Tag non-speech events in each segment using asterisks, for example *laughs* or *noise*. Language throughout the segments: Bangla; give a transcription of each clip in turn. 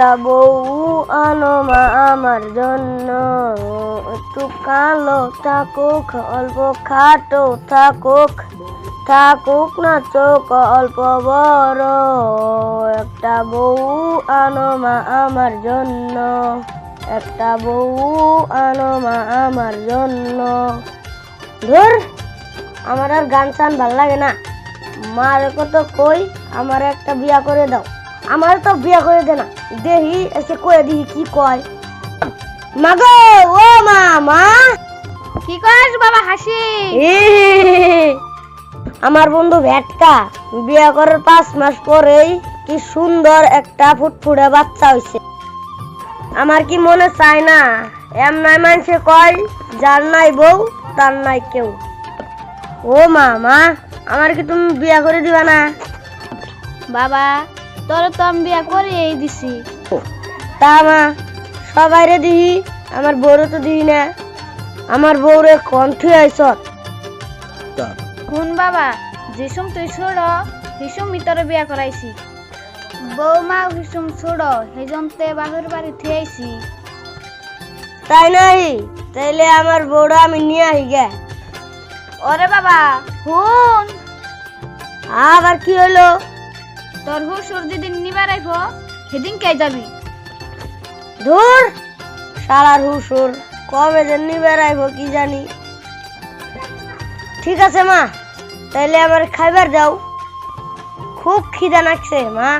একটা বউ আনো মা আমার জন্য। একটু কালো থাকুক, অল্প খাটো থাকুক। থাকুক না চোখ, অল্প বড়। একটা বউ আনো মা আমার জন্য। একটা বউ আনো মা আমার জন্য। ধর, আমার আর গান টান ভালো লাগে না। মার কত কই, আমার একটা বিয়া করে দাও। আমার তো বিয়া করে দে না। দেহি এসে কয়ে দিহি কি কয়। মাগো ও মা মা। কি করিস বাবা হাসি? আমার বন্ধু ভেটকা বিয়া করার পাঁচ মাস পরেই কি সুন্দর একটা ফুটফুটে বাচ্চা হইছে। আমার কি মনে চায় না? এম নাই মানুষে কয় যার নাই বউ তার নাই কেউ। ও মা মা আমার কি তুমি বিয়া করে দিবা না? বাবা তোর তো আমি বিয়া করে এই দিছি তা মা সবাইরে দিহি আমার বউরে তো দিহি না। আমার বউরে কণ্ঠে আইসত শুন বাবা যেসম তুই ছোড় হিসুম ভিতরে বিয়া করাইছি। বৌমা হিসুম ছোড় হেজন্তে বাপের বাড়ি থেয়েছি তাই নাই? তাইলে আমার বউরা আমি নিয়ে আহি গে। ওরে বাবা শুন। আবার কি হলো তোর হুসুর যেদিন নিবার আইব, সেদিন কে যাবি? ধুর সারার হুসুর কবে যে নিবে আইব কি জানি। ঠিক আছে মা, তাইলে আমার খাইবার যাও খুব খিদা লাগছে, মা।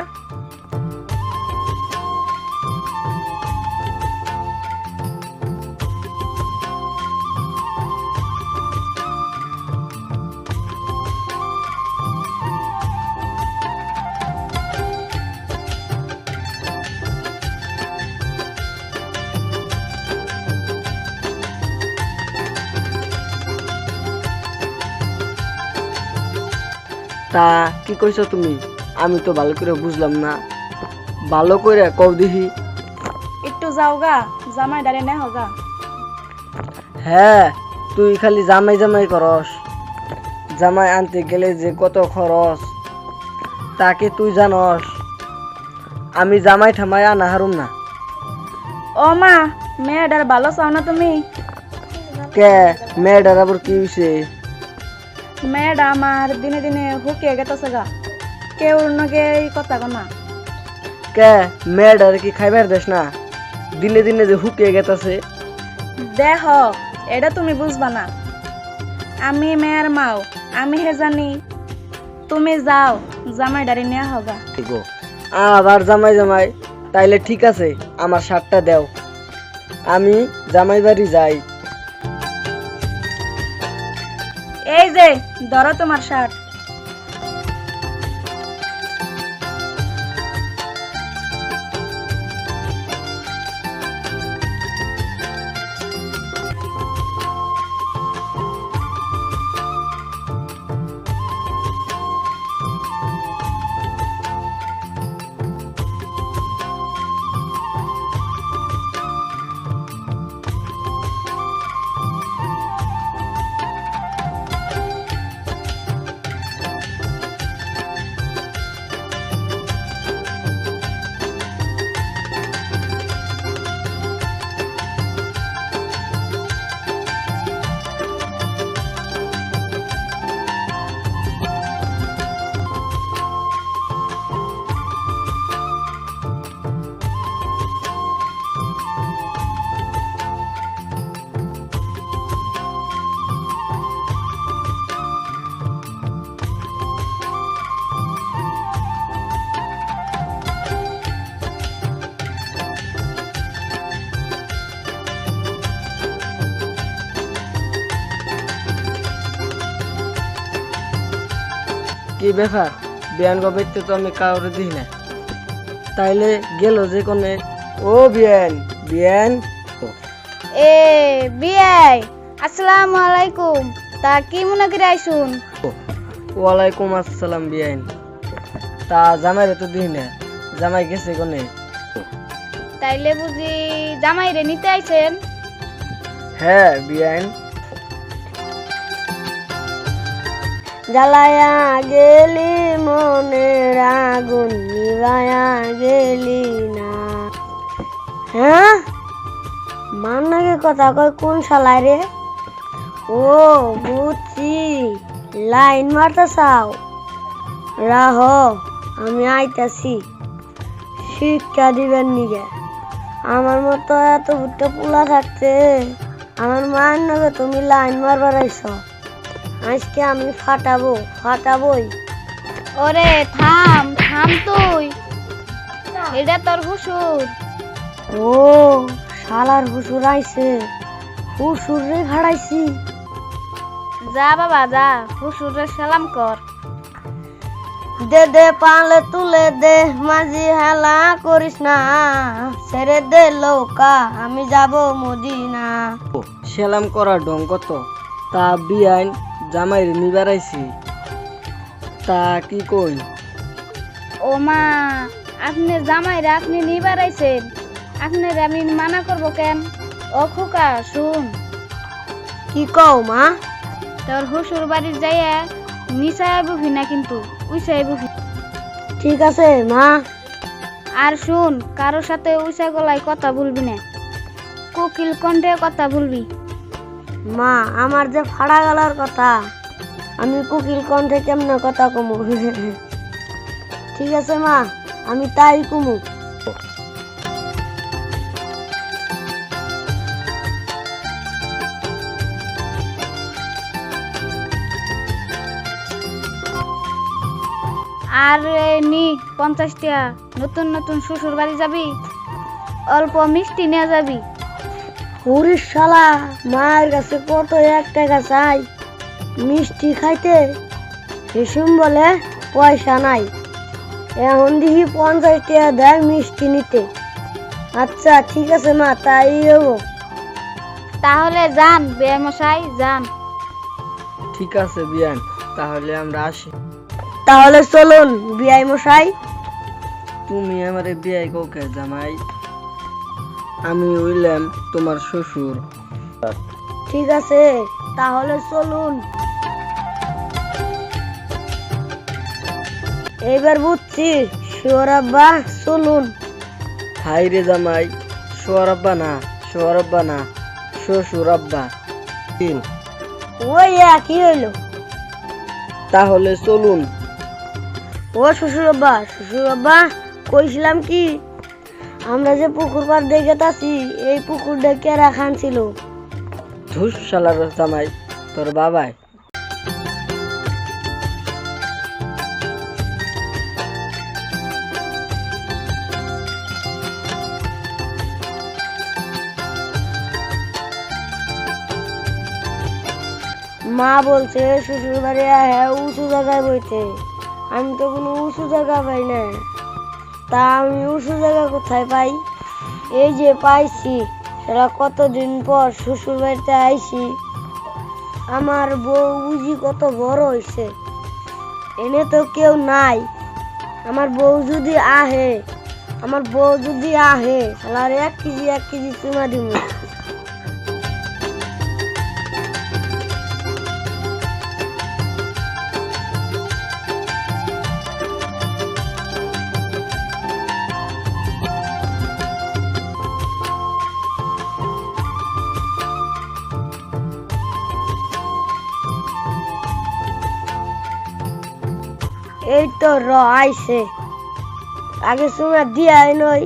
তা কি কইছো তুমি? আমি তো ভালো করে বুঝলাম না। ভালো করে কও দিহি একটু যাও গা জামাই ডারে নে হগা। হ্যাঁ তুই খালি জামাই জামাই করস। জামাই আনতে গেলে যে কত খরচ তাকে তুই জানস। আমি জামাই ঠামাই আনা হারুম না। ও মা মেয়েটার ভালো চাও না তুমি? কে? মেয়েটার আবার কি হয়েছে মেয়েটা আমার দিনে দিনে হুকিয়ে গেতেছে গা। কেউ নগে এই কথা না। কে মেয়েটার কি খাইবার দেশ না? দিনে দিনে যে হুকিয়ে গেতাছে। দেহ এটা তুমি বুঝবা না। আমি মেয়ের মাও আমি হে জানি। তুমি যাও জামাই ডারি নিয়ে হগা গো আবার জামাই জামাই তাইলে ঠিক আছে আমার শার্টটা দেও। আমি জামাই বাড়ি যাই। ধরো তোমার শার্ট। কি ব্যাপার? বিয়ান গবেতে তো আমি কাউরে দিই না। তাইলে গেল যে কোনে? ও বিয়ান বিয়ান। এ বিয়াই আসসালামু আলাইকুম। তা কি মনে করে আইসুন? ওয়ালাইকুম আসসালাম বিয়ান। তা জামাইরে তো দিই না। জামাই গেছে কোনে? তাইলে বুঝি জামাই রে নিতে আইছেন? হ্যাঁ বিয়ান। জ্বালায়া গেলি মনের আগুন নিভায়া গেলি না। হ্যাঁ? মান নাকি কথা কয় কোন শালায় রে? ও, বুঝছি। লাইন মারতে চাও? রাহ, আমি আইতাছি। শিক্ষা দিবেন নিগে আমার মতো এত ভুট্টা পোলা থাকতে আমার মায়ের নাকি তুমি লাইন মারবার আইছ আজকে আমি ফাটাবো ফাটাবোই। ওরে থাম থাম তুই। এটা তোর হুসুর ও শালার হুসুর আইছে। হুসুর রে ভাড়াইছি যা বাবা যা হুসুরে সালাম কর। দে দে পালে তুলে দে মাঝি হেলা করিস না। ছেড়ে দে লৌকা আমি যাব মদিনা। সেলাম করার ঢং কত? তা বিয়াইন জামাই নিবার আইছি। তা কি কই? ও মা আপনি জামাইরা আপনি নিবার আইছেন। আপনার আমি মানা করব কেন? ও খোকা শুন। কি কও মা? তোর হুসুর বাড়ির যাইয়া নিচায় বুঝি না কিন্তু উইসাই বুঝি। ঠিক আছে মা। আর শুন কারোর সাথে উইসা গলায় কথা বলবি না। কোকিল কণ্ঠে কথা বলবি। মা, আমার যে ফাড়া গেলার কথা, আমি কুকিল কণ্ঠে কেমনে কথা কমু? *laughs* ঠিক আছে মা, আমি তাই কুমু। আর নি পঞ্চাশ টাকা নতুন নতুন শ্বশুর বাড়ি যাবি? অল্প মিষ্টি নিয়ে যাবি? হরিশ শালা মায়ের কাছে কত এক টাকা চাই? মিষ্টি খাইতে হিসুম বলে পয়সা নাই। এখন দেখি পঞ্চাশ টাকা দেয় মিষ্টি নিতে। আচ্ছা ঠিক আছে মা তাই হব তাহলে যান বেমশাই যান। ঠিক আছে বিয়ান তাহলে আমরা আসি। তাহলে চলুন বিআই মশাই। তুমি আমার বিয়াই কোকে জামাই? আমি হইলাম তোমার শ্বশুর। ঠিক আছে তাহলে চলুন। এবার বুঝছি সুরাব্বা চলুন। হাই রে জামাই সোয়ারাব্বা না সোয়ারাব্বা না শ্বশুর আব্বা। তিন। ওই কি হইল? তাহলে চলুন। ও শ্বশুর আব্বা শ্বশুর আব্বা কইছিলাম কি আমরা যে পুকুর পার দেখে তাছি এই পুকুর ডেকে রাখান ছিল ধুস শালার জামাই তোর বাবাই। মা বলছে শ্বশুর বাড়ি হ্যাঁ উঁচু জায়গায় বইতে আমি তো কোনো উঁচু জায়গা পাই না তা আমি উঁচু জায়গা কোথায় পাই? এই যে পাইছি। সেটা কতদিন পর শ্বশুর বাড়িতে আইসি আমার বউ বুঝি কত বড় হয়েছে এনে তো কেউ নাই। আমার বউ যদি আহে, আমার বউ যদি আহে, তাহলে এক কেজি এক কেজি চুমা দিব এই তো র আইছে। আগে সময় দিয়ে নই